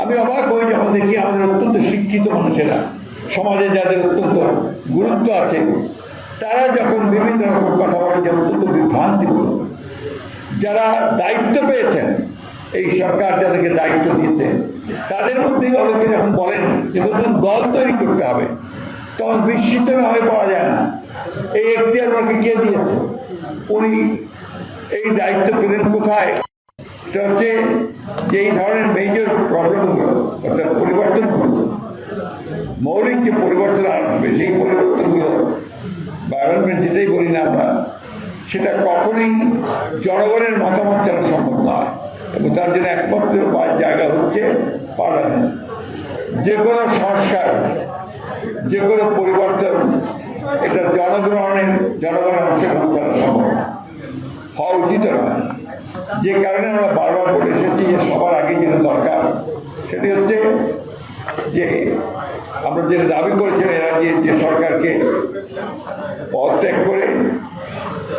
আমি অবাক হই যখন দেখি আমাদের অত্যন্ত শিক্ষিত মানুষেরা, সমাজে যাদের অত্যন্ত গুরুত্ব আছে, তারা যখন বিভিন্ন রকম কথা বলে, যে অত্যন্ত বিভ্রান্তিমূলক যারা দায়িত্ব পেয়েছেন, এই সরকার যাদেরকে দায়িত্ব দিয়েছে, তাদের মধ্যেই অনেকে যখন বলেন যে নতুন দল তৈরি করতে হবে, তখন বিস্মিত না হয়ে পাওয়া যায় না। এই এখতিয়ার আমাকে কে দিয়েছে? উনি এই দায়িত্ব পেলেন কোথায়? এটা হচ্ছে যে এই ধরনের মেজর প্রবলেমগুলো অর্থাৎ পরিবর্তনগুলো মৌলিক যে পরিবর্তন আসবে, সেই পরিবর্তনগুলো বায়োনমেন্ট যেটাই বলি না আমরা, সেটা কখনোই জনগণের মতামত ছাড়া সম্ভব নয় এবং তার জন্য একমাত্র বা- জায়গা হচ্ছে পার্লামেন্ট যে কোনো সংস্কার, যে কোনো পরিবর্তন, এটা জনগণের জনগণের অংশগ্রহণ ছাড়া সম্ভব হওয়া উচিত নয়। যে কারণে আমরা বারবার বলে এসেছি যে সবার আগে যেটা দরকার, সেটি হচ্ছে যে আমরা যেটা দাবি করেছিলাম এরা যে সরকারকে পদত্যাগ করে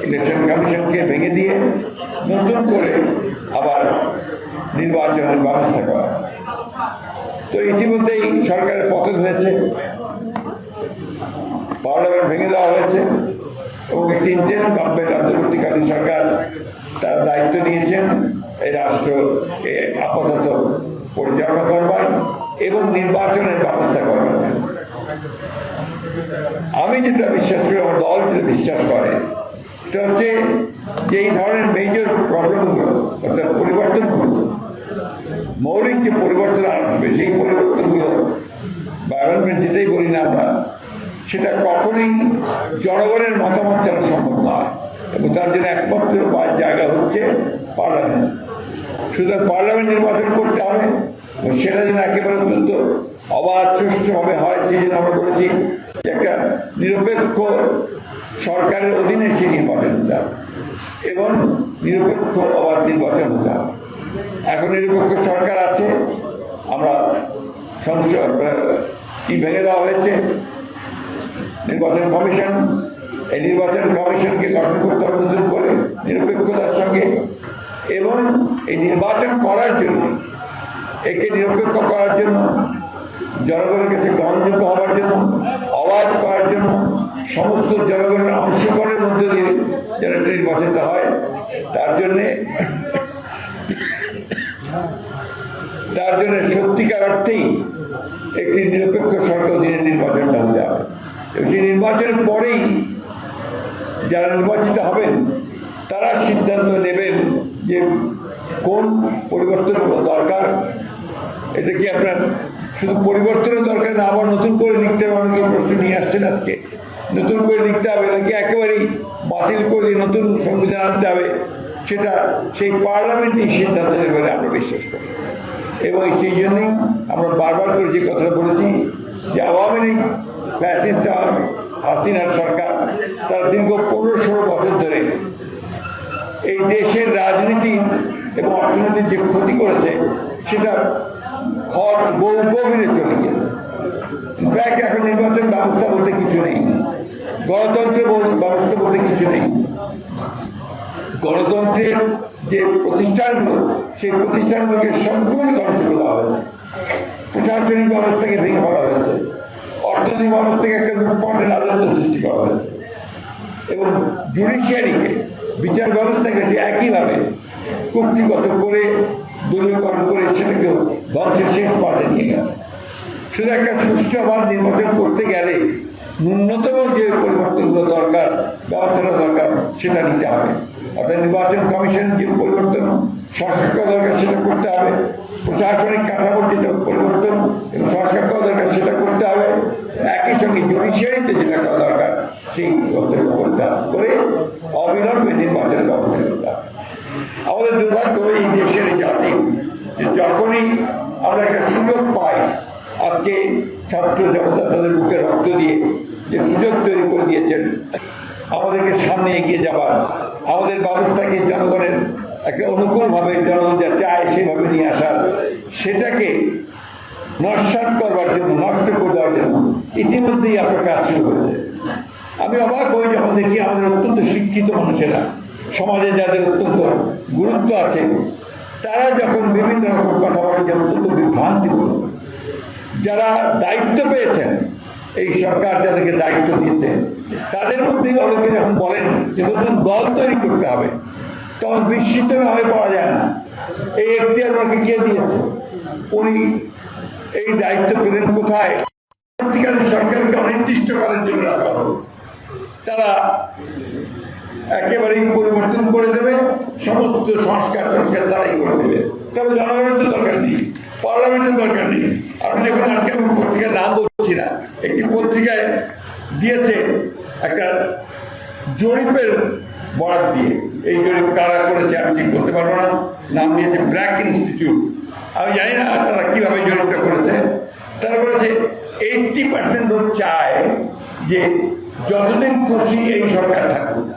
ইলেকশন কমিশনকে ভেঙে দিয়ে নতুন করে আবার নির্বাচনের ব্যবস্থা করা। তো ইতিমধ্যেই সরকারের পতন হয়েছে পার্লামেন্ট ভেঙে দেওয়া হয়েছে এবং একটি ইন্ডিয়ান গভর্নমেন্ট অন্তর্বর্তীকালীন সরকার তার দায়িত্ব নিয়েছেন, এই রাষ্ট্রকে আপাতত পরিচালনা করবার এবং নির্বাচনের ব্যবস্থা করবার। আমি যেটা বিশ্বাস করি, আমার দল যেটা বিশ্বাস করে, সেটা হচ্ছে যে এই ধরনের মেজর প্রবলেমগুলো, অর্থাৎ পরিবর্তনগুলো, মৌলিক যে পরিবর্তন আসবে সেই পরিবর্তনগুলো বায়োনমেন্ট যেটাই বলি না আমরা, সেটা কখনোই জনগণের মতামত ছাড়া সম্ভব নয়। এবং তার জন্য একমাত্র জায়গা হচ্ছে পার্লামেন্ট। সুতরাং পার্লামেন্ট নির্বাচন করতে হবে সেটা যেন একেবারে অত্যন্ত অবাধ সুষ্ঠুভাবে হয়, সেই জন্য আমরা বলেছি একটা নিরপেক্ষ সরকারের অধীনে সেই নির্বাচন হতে এবং নিরপেক্ষ অবাধ নির্বাচন হতে হবে। এখন নিরপেক্ষ সরকার আছে, আমরা কি ভেঙে দেওয়া হয়েছে? নির্বাচন কমিশন, এই নির্বাচন কমিশনকে গঠন করতে হবে নতুন করে নিরপেক্ষতার সঙ্গে এবং এই নির্বাচন করার জন্য, একে নিরপেক্ষ করার জন্য, জনগণের কাছে গ্রহণযোগ্য হওয়ার জন্য অবাধ করার জন্য, সমস্ত জনগণের অংশগ্রহণের মধ্যে দিয়ে যেন একটা নির্বাচনটা হয়, তার জন্যে, তার জন্য সত্যিকার অর্থেই একটি নিরপেক্ষ সরকার অধীনে নির্বাচনটা হতে হবে সেই নির্বাচনের পরেই যারা নির্বাচিত হবেন, তারা সিদ্ধান্ত নেবেন যে কোন পরিবর্তন দরকার? এটা কি আপনার শুধু পরিবর্তনের দরকার না, আবার নতুন করে লিখতে হবে? অনেকে প্রশ্ন নিয়ে আসছেন আজকে। নতুন করে লিখতে হবে নাকি একেবারেই বাতিল করে নতুন সংবিধান আনতে হবে? সেটা সেই পার্লামেন্টই সিদ্ধান্ত নেবে আমরা বিশ্বাস করি। এবং সেই জন্যই আমরা বারবার করে যে কথাটা বলেছি, যে আওয়ামী লীগ, ফ্যাসিস্ট হাসিনার সরকার, তারা দীর্ঘ পনেরো ষোলো বছর ধরে এই দেশের রাজনীতি এবং অর্থনীতির যে ক্ষতি করেছে, সেটা হর বহু গভীরে চলে গেছে এখন নির্বাচন ব্যবস্থা বলতে কিছু নেই। গণতন্ত্রের ব্যবস্থা বলতে কিছু নেই। গণতন্ত্রের যে প্রতিষ্ঠানগুলো, সেই প্রতিষ্ঠানগুলোকে সম্পূর্ণ ধ্বংস করে হয়েছে। প্রশাসনিক ব্যবস্থাকে ভেঙে ফেলা হয়েছে। অর্থনৈতিক ব্যবস্থাকে একটা লুটপাটের রাজত্ব সৃষ্টি করা হয়েছে। এবং জুডিশিয়ারিকে বিচার ব্যবস্থাকে একইভাবে কুক্তিগত করে, দলীয়করণ করে সেটাকে ধ্বংসের শেষ পাঠে নিয়ে গেল। শুধু একটা সুষ্ঠুভাব নির্বাচন করতে গেলে ন্যূনতম যে পরিবর্তনগুলো দরকার, ব্যবস্থাটা দরকার, সেটা নিতে হবে। অর্থাৎ নির্বাচন কমিশনের যে পরিবর্তন সংস্কার দরকার সেটা করতে হবে। প্রশাসনিক কাঠামোর যেটা পরিবর্তন এবং সংস্কার করা দরকার সেটা করতে হবে একই সঙ্গে জুডিশিয়ারিতে যেটা করা দরকার সেই ব্যবস্থা করতে হবে করে অবিলম্বে নির্বাচনের ব্যবস্থা করতে হবে আমাদের দুর্ভাগ্য এই দেশের জাতি যখনই আমরা একটা সুযোগ পাই, আজকে ছাত্র জনতা তাদের বুকে রক্ত দিয়ে যে সুযোগ তৈরি করে দিয়েছেন, আমাদেরকে সামনে এগিয়ে যাবার, আমাদের ব্যবস্থাকে জনগণের একটা অনুকূলভাবে জনগণ যা চায় সেভাবে নিয়ে আসার, সেটাকে নস্বাত করবার জন্য, নষ্ট করে দেওয়ার জন্য ইতিমধ্যেই আপনার কাজ শুরু হয়েছে। আমি অবাক হই যখন দেখি আমাদের অত্যন্ত শিক্ষিত মানুষেরা সমাজে যাদের অত্যন্ত গুরুত্ব আছে, তারা যখন বিভিন্ন রকম কথা বলে যে অত্যন্ত বিভ্রান্তিপূর্ণ যারা দায়িত্ব পেয়েছেন, এই সরকার যাদেরকে দায়িত্ব দিয়েছে, তাদের মধ্যেই অনেকে যখন বলেন যে নতুন দল তৈরি করতে হবে, তখন বিস্মিত হয়ে পাওয়া যায় না। এই এখতিয়ার ওনাকে কে দিয়েছে? উনি এই দায়িত্ব পেলেন কোথায়? পরবর্তীকালে সরকারকে অনির্দিষ্টকালের জন্য তারা একেবারেই পরিবর্তন করে দেবে, সমস্ত সংস্কার সংস্কার তারাই করে দেবে। তবে জনগণের তো দরকার নেই, পার্লামেন্টের দরকার নেই। আপনি দেখুন আজকে আমি পত্রিকার নাম বলছি না, একটি পত্রিকায় দিয়েছে একটা জরিপের বরাদ দিয়ে। এই জরিপ কারা করেছে আমি ঠিক করতে পারব না, নাম দিয়েছে ব্র্যাক ইনস্টিটিউট। আমি জানি না তারা কীভাবে জরিপটা করেছে। তারা বলেছে, এইটটি পার্সেন্ট চায় যে যতদিন খুশি এই সরকার থাকুক।